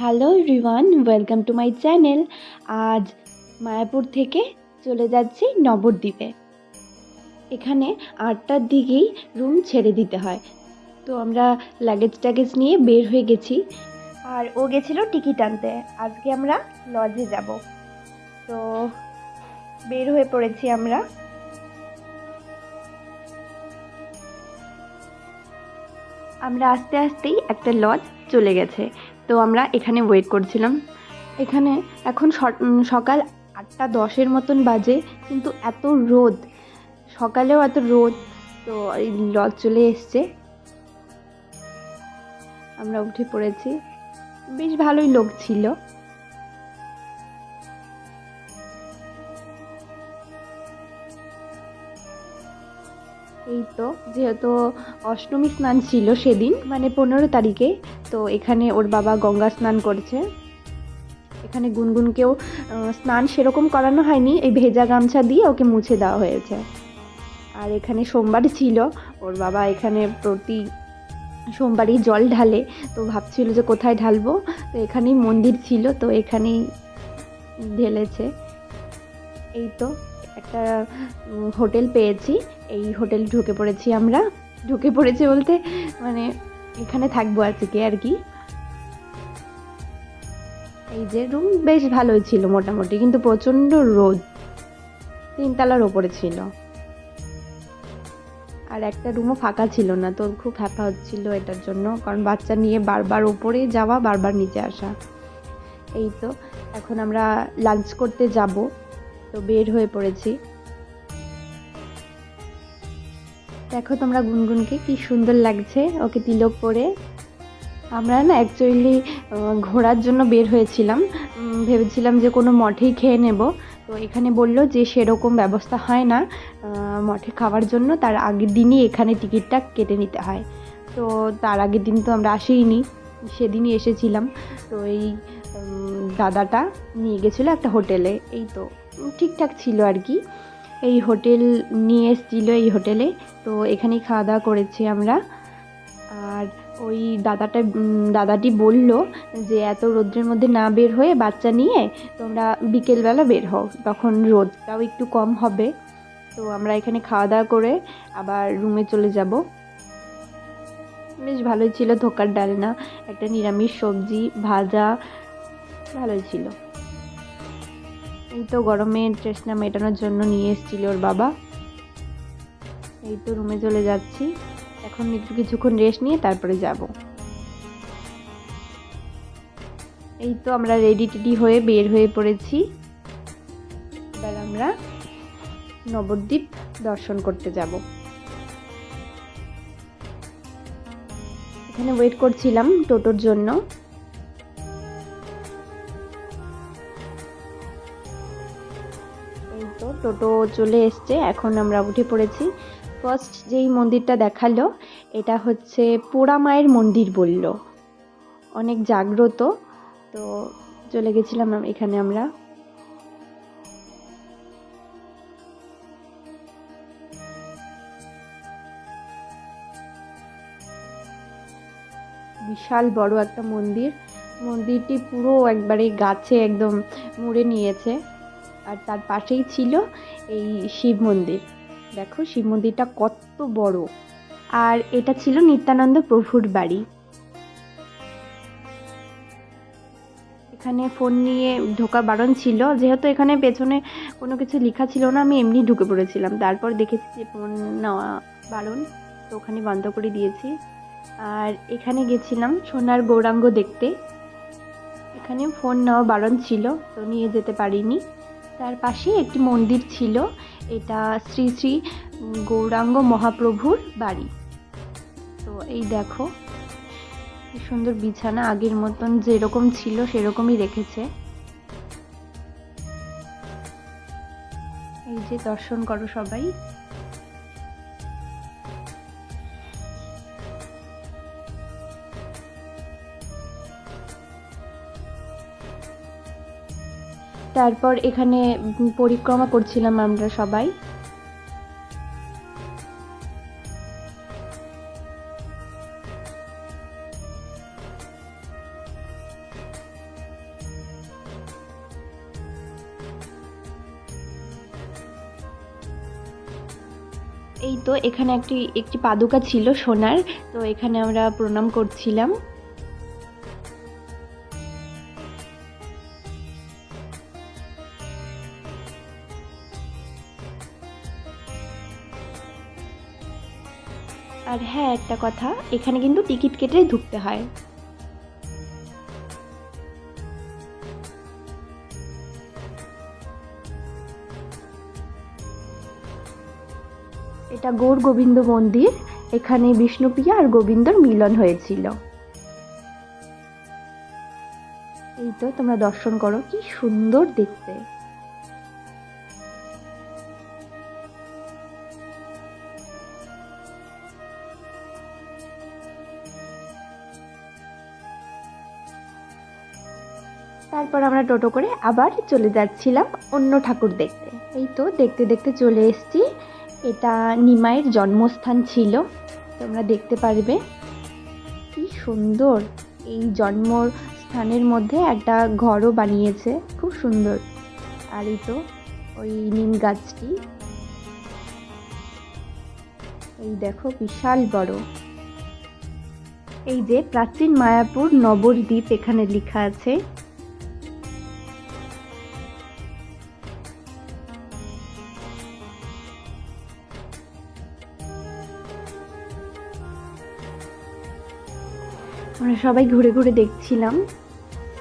Hello everyone, welcome to my channel. আজ মায়াপুর থেকে চলে যাচ্ছি নবদ্বীপে। এখানে আটটার দিকেই রুম ছেড়ে দিতে হয়। তো আমরা লাগেজ ট্যাগেজ নিয়ে বের হয়ে গেছি। আর ও গেছিল টিকিট আনতে। আজকে আমরা লজে যাব। তো বের হয়ে পড়েছি আমরা। আমরা আস্তে আস্তেই একটা লজ চলে গেছে। তো আমরা এখানে ওয়েট করছিলাম। এখানে এখন সকাল আটটা দশের মতন বাজে, কিন্তু এত রোদ। সকালেও এত রোদ, তো লজ চলে এসছে। আমরা উঠে পড়েছি। বেশ ভালোই লোক ছিল। এই তো, যেহেতু অষ্টমী স্নান ছিল সেদিন মানে পনেরো তারিখে, তো এখানে ওর বাবা গঙ্গা স্নান করছে। এখানে গুনগুনকেও স্নান সেরকম করানো হয়নি, এই ভেজা গামছা দিয়ে ওকে মুছে দেওয়া হয়েছে। আর এখানে সোমবার ছিল, ওর বাবা এখানে প্রতি সোমবারই জল ঢালে, তো ভাবছিল যে কোথায় ঢালবো, তো এখানেই মন্দির ছিল, তো এখানেই ঢেলেছে। এই তো একটা হোটেল পেয়েছি। এই হোটেল ঢুকে পড়েছি আমরা। ঢুকে পড়েছি বলতে মানে এখানে থাকব আজকে আর কি। এই যে রুম বেশ ভালোই ছিল মোটামুটি, কিন্তু প্রচণ্ড রোদ। তিনতলার ওপরে ছিল। আর একটা রুমও ফাঁকা ছিল না, তো খুব হ্যাপা হচ্ছিল এটার জন্য, কারণ বাচ্চা নিয়ে বারবার ওপরে যাওয়া, বারবার নিচে আসা। এই তো, এখন আমরা লাঞ্চ করতে যাব। তো বের হয়ে পড়েছি। দেখো তোমরা গুনগুনকে কি সুন্দর লাগছে, ওকে তিলক পরে। আমরা না অ্যাকচুয়ালি ঘোরার জন্য বের হয়েছিলাম। ভেবেছিলাম যে কোনো মঠেই খেয়ে নেব। তো এখানে বলল যে সেরকম ব্যবস্থা হয় না মঠে খাওয়ার জন্য। তার আগের দিনই এখানে টিকিটটা কেটে নিতে হয়। তো তার আগের দিন তো আমরা আসিনি সেদিনই এসেছিলাম। তো এই দাদাটা নিয়ে গেছিল একটা হোটেলে। এই তো। ঠিকঠাক ছিল আর কি। এই হোটেল নিয়ে এসেছিল এই হোটেলে। তো এখানেই খাওয়া দাওয়া করেছি আমরা। আর ওই দাদাটা দাদাটি বলল যে, এত রোদ্রের মধ্যে না বের হয়ে বাচ্চা নিয়ে তোমরা বিকেলবেলা বের হও। তখন রোদটাও একটু কম হবে। তো আমরা এখানে খাওয়া দাওয়া করে আবার রুমে চলে যাব। বেশ ভালোই ছিল ধোকার ডালনা। একটা নিরামিষ সবজি, ভাজা, ভালোই ছিল। এই তো গরমে তৃষ্ণা মেটানোর জন্য নিয়ে এসেছিল ওর বাবা। এই তো রুমে চলে যাচ্ছি। এখন একটু কিছুক্ষণ রেস্ট নিয়ে তারপরে যাব। এই তো আমরা রেডি টেডি হয়ে বের হয়ে পড়েছি। এবার আমরা নবদ্বীপ দর্শন করতে যাব। এখানে ওয়েট করছিলাম টোটোর জন্য। টোটো চলে এসছে, এখন আমরা উঠে পড়েছি। ফার্স্ট যেই মন্দিরটা দেখাল, এটা হচ্ছে পোড়া মায়ের মন্দির বলল। অনেক জাগ্রত, তো চলে গেছিলাম এখানে আমরা। বিশাল বড় একটা মন্দির। মন্দিরটি পুরো একবারে গাছে একদম মুড়ে নিয়েছে। আর তার পাশেই ছিল এই শিব মন্দির। দেখো, শিব মন্দিরটা কত বড়। আর এটা ছিল নিত্যানন্দ প্রভুর বাড়ি। এখানে ফোন নিয়ে ঢোকা বারণ ছিল। যেহেতু এখানে পেছনে কোনো কিছু লেখা ছিল না, আমি এমনি ঢুকে পড়েছিলাম। তারপর দেখেছি যে ফোন নেওয়া বারণ, তো ওখানে বন্ধ করে দিয়েছি। আর এখানে গেছিলাম সোনার গৌরাঙ্গ দেখতে। এখানে ফোন নেওয়া বারণ ছিল, তো নিয়ে যেতে পারিনি। তার পাশেই একটি মন্দির ছিল। এটা শ্রী শ্রী গৌরাঙ্গ মহাপ্রভুর বাড়ি। তো এই দেখো, কি সুন্দর বিছানা আগের মতন যেরকম ছিল সেরকমই রেখেছে। এই যে দর্শন করো সবাই। তারপর এখানে পরিক্রমা করছিলাম আমরা সবাই। এই তো এখানে একটি একটি পাদুকা ছিল সোনার, তো এখানে আমরা প্রণাম করছিলাম। আর হ্যাঁ একটা কথা, এখানে কিন্তু টিকিট কেটে ঢুকতে হয়। এটা গৌর গোবিন্দ মন্দির, এখানে বিষ্ণুপ্রিয়া আর গোবিন্দর মিলন হয়েছিল। এই তো তোমরা দর্শন করো, কি সুন্দর দেখতে। তারপর আমরা টোটো করে আবার চলে যাচ্ছিলাম অন্য ঠাকুর দেখতে। এই তো দেখতে দেখতে চলে এসেছি। এটা নিমাইয়ের জন্মস্থান ছিল। তোমরা দেখতে পারবে। কি সুন্দর! এই জন্মস্থানের মধ্যে একটা ঘরও বানিয়েছে। খুব সুন্দর। আর এই তো ওই নিম গাছটি। এই দেখো, বিশাল বড়। এই যে প্রাচীন মায়াপুর নবদ্বীপ এখানে লেখা আছে। আমরা সবাই ঘুরে ঘুরে দেখছিলাম।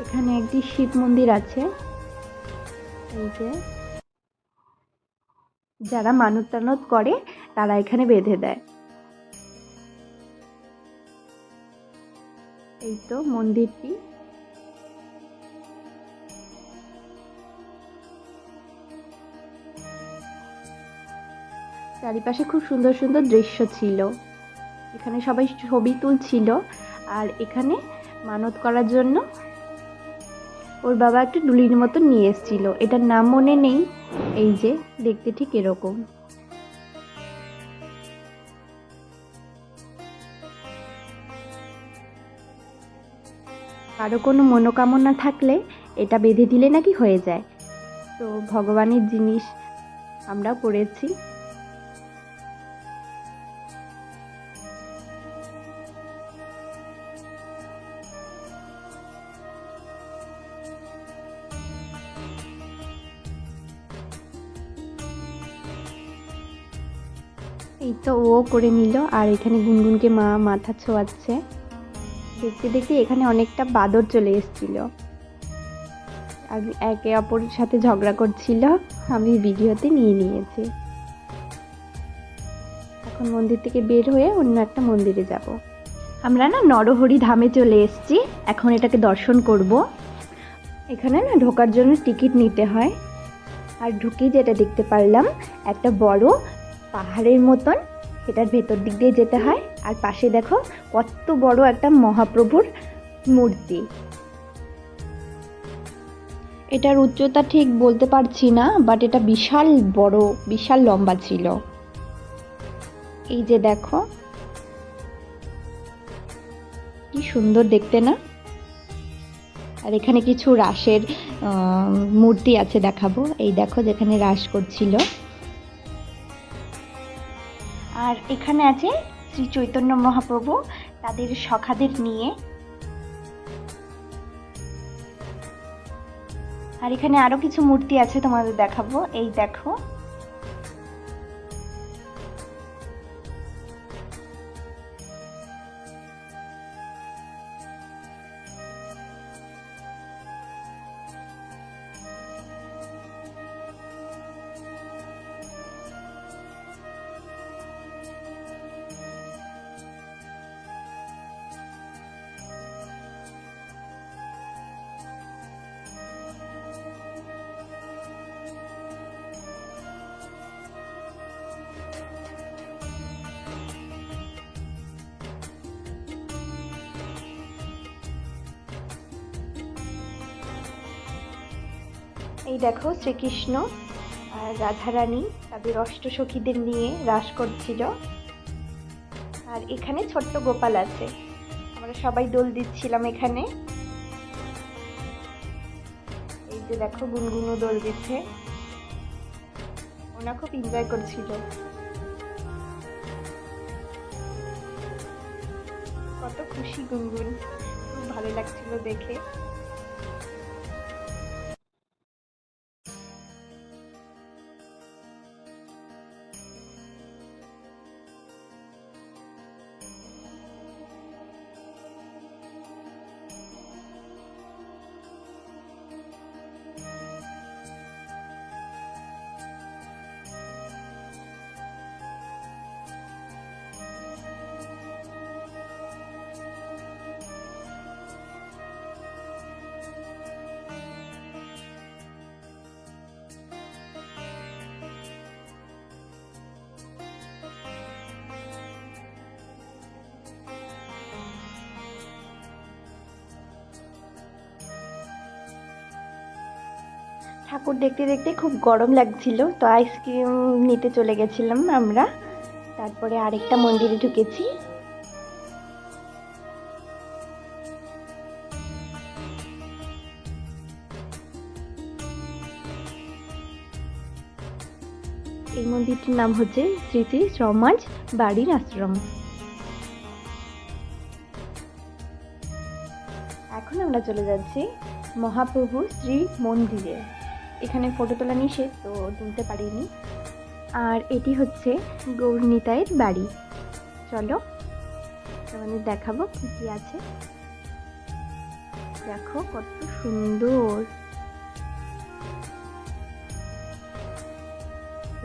এখানে একটি শিব মন্দির আছে। এই যে। যারা মানত টানত করে, তারা এখানে বেঁধে দেয়। এই তো মন্দিরটি। চারিপাশে খুব সুন্দর সুন্দর দৃশ্য ছিল। এখানে সবাই ছবি তুলছিল। আর এখানে মানত করার জন্য ওর বাবা একটা ডুলির মতো নিয়ে এসেছিল। এটার নাম মনে নেই। এই যে, দেখতে ঠিক এরকম। কারও কোনো মনোকামনা থাকলে এটা বেঁধে দিলে নাকি হয়ে যায়। তো ভগবানের জিনিস আমরাও করেছি। তো ও করে নিল, আর এখানে গুনগুনকে মা মাথা ছোঁয়াচ্ছে। দেখতে দেখতে এখানে অনেকটা বাদর চলে এসেছিল। আর একে অপরের সাথে ঝগড়া করছিল, আমি ভিডিওতে নিয়ে নিয়েছি। এখন মন্দির থেকে বের হয়ে অন্য একটা মন্দিরে যাব। আমরা না নরহরি ধামে চলে এসেছি, এখন এটাকে দর্শন করব। এখানে না ঢোকার জন্য টিকিট নিতে হয়। আর ঢুকেই যেটা দেখতে পারলাম, একটা বড় পাহাড়ের মতন সেটার ভেতর দিক দিয়ে যেতে হয়। আর পাশে দেখো কত বড় একটা মহাপ্রভুর মূর্তি। এটার উচ্চতা ঠিক বলতে পারছি না বাট এটা বিশাল বড়, বিশাল লম্বা ছিল। এই যে দেখো। কি সুন্দর দেখতে না? আর এখানে কিছু রাসের মূর্তি আছে দেখাবো। এই দেখো যেখানে রাস করছিল। আর এখানে আছে শ্রী চৈতন্য মহাপ্রভু তাদের সখাদের নিয়ে। আর এখানে আরও কিছু মূর্তি আছে তোমাদের দেখাবো। এই দেখো। এই দেখো শ্রীকৃষ্ণ আর রাধারানী তাদের অষ্টসখীদের নিয়ে রাস করছিল। আর এখানে ছোট্ট গোপাল আছে। আমরা সবাই দোল দিচ্ছিলাম এখানে। এই যে দেখো গুনগুনো দোল দিচ্ছে। ওনা খুব এনজয় করছিল। কত খুশি গুনগুন। খুব ভালো লাগছিল দেখে। ঠাকুর দেখতে দেখতে খুব গরম লাগছিল, তো আইসক্রিম নিতে চলে গেছিলাম আমরা। তারপরে আরেকটা মন্দিরে ঢুকেছি। এই মন্দিরটির নাম হচ্ছে শ্রী সমাজ বাড়ির আশ্রম। এখন আমরা চলে যাচ্ছি মহাপ্রভু শ্রী মন্দিরে। এখানে ফটো তোলা নিষেধ তো তুলতে পারিনি। আর এটি হচ্ছে গৌরনীতায়ের বাড়ি। চলো, তোমাদের দেখাবো কী কী আছে। দেখো কত সুন্দর।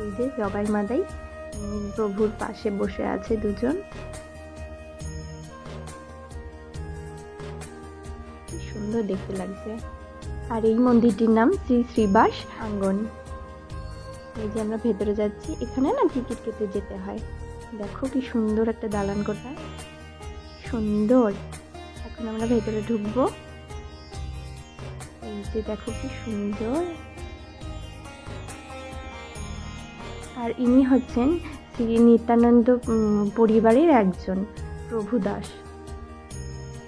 এই যে জগাই মাদাই প্রভুর পাশে বসে আছে দুজন। সুন্দর দেখতে লাগছে। আর এই মন্দিরটির নাম শ্রী শ্রীবাস আঙ্গন। এই যে আমরা ভেতরে যাচ্ছি, এখানে না টিকিট কেটে যেতে হয়। দেখো কি সুন্দর একটা দালান কোঠা। সুন্দর। এখন আমরা ভেতরে ঢুকবো। এই যে দেখো কি সুন্দর। আর ইনি হচ্ছেন শ্রী নিত্যানন্দ পরিবারের একজন প্রভু দাস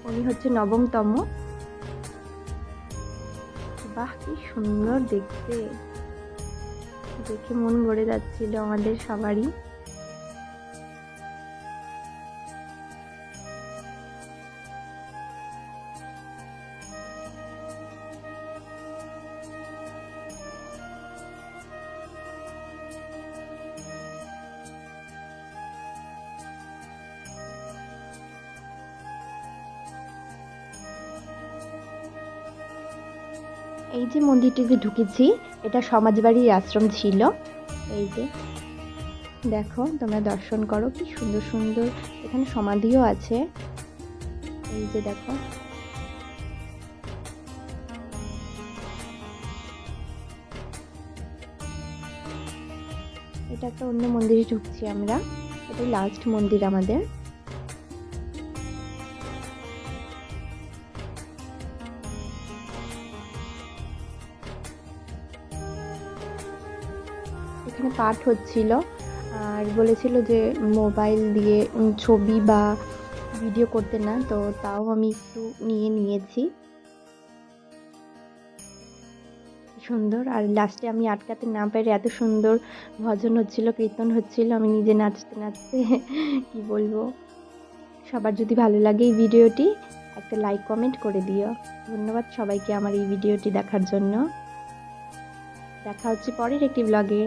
উনি হচ্ছে নবমতম বাহ কি সুন্দর দেখতে। দেখে মন গড়ে যাচ্ছিল আমাদের সবারই। এই যে মন্দিরটিতে ঢুকেছি, এটা সমাজবাড়ির আশ্রম ছিল। এই যে, দেখো, তোমরা দর্শন করো, কি সুন্দর সুন্দর এখানে সমাধিও আছে। এই যে, দেখো। এটা একটা অন্য মন্দিরে ঢুকছি আমরা। এটাই লাস্ট মন্দির আমাদের। পাঠ হচ্ছিল আর বলেছিল যে মোবাইল দিয়ে ছবি বা ভিডিও করতে না, তো তাও আমি একটু নিয়ে নিয়েছি। সুন্দর, আর লাস্টে আমি আটকাতে না পেরে এত সুন্দর ভজন হচ্ছিল, কীর্তন হচ্ছিল, আমি নিজে নাচতে নাচতে কি বলব? সবার যদি ভালো লাগে এই ভিডিওটি, একটা লাইক কমেন্ট করে দিও। ধন্যবাদ সবাইকে আমার এই ভিডিওটি দেখার জন্য। দেখা হচ্ছে পরের একটি ব্লগে